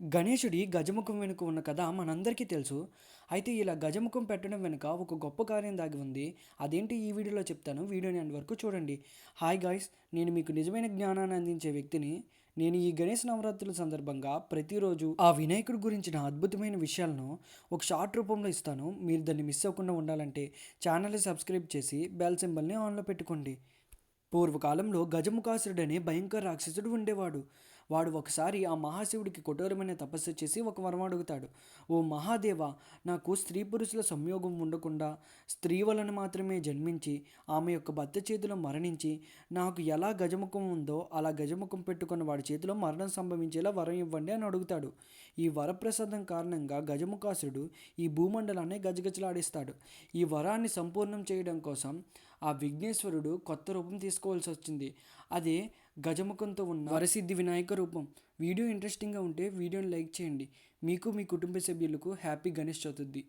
గణేశుడి గజముఖం వెనుక ఉన్న కథ మనందరికీ తెలుసు. అయితే ఇలా గజముఖం పెట్టడం వెనుక ఒక గొప్ప కార్యం దాగి ఉంది. అదేంటి ఈ వీడియోలో చెప్తాను. వీడియోని అండ్ వరకు చూడండి. హాయ్ గాయ్స్ నేను మీకు నిజమైన జ్ఞానాన్ని అందించే వ్యక్తిని. నేను ఈ గణేష్ నవరాత్రుల సందర్భంగా ప్రతిరోజు ఆ వినాయకుడి గురించిన అద్భుతమైన విషయాలను ఒక షార్ట్ రూపంలో ఇస్తాను. మీరు దాన్ని మిస్ అవ్వకుండా ఉండాలంటే ఛానల్ని సబ్స్క్రైబ్ చేసి బెల్ సింబల్ని ఆన్లో పెట్టుకోండి. పూర్వకాలంలో గజముఖాసురుడు అనే భయంకర రాక్షసుడు ఉండేవాడు. వాడు ఒకసారి ఆ మహాశివుడికి కఠోరమైన తపస్సు చేసి ఒక వరం అడుగుతాడు. ఓ మహాదేవ నాకు స్త్రీ పురుషుల సంయోగం ఉండకుండా స్త్రీ వలన మాత్రమే జన్మించి ఆమె యొక్క భర్త చేతిలో మరణించి నాకు ఎలా గజముఖం ఉందో అలా గజముఖం పెట్టుకున్న వాడి చేతిలో మరణం సంభవించేలా వరం ఇవ్వండి అని అడుగుతాడు. ఈ వరప్రసాదం కారణంగా గజముఖాసుడు ఈ భూమండలాన్ని గజగజలాడిస్తాడు. ఈ వరాన్ని సంపూర్ణం చేయడం కోసం ఆ విఘ్నేశ్వరుడు కొత్త రూపం తీసుకోవాల్సి వచ్చింది. అదే గజముఖంతో ఉన్న వరసిద్ధి వినాయక రూపం. వీడియో ఇంట్రెస్టింగ్గా ఉంటే వీడియోని లైక్ చేయండి. మీకు మీ కుటుంబ సభ్యులకు హ్యాపీ గణేష్ చతుర్థి.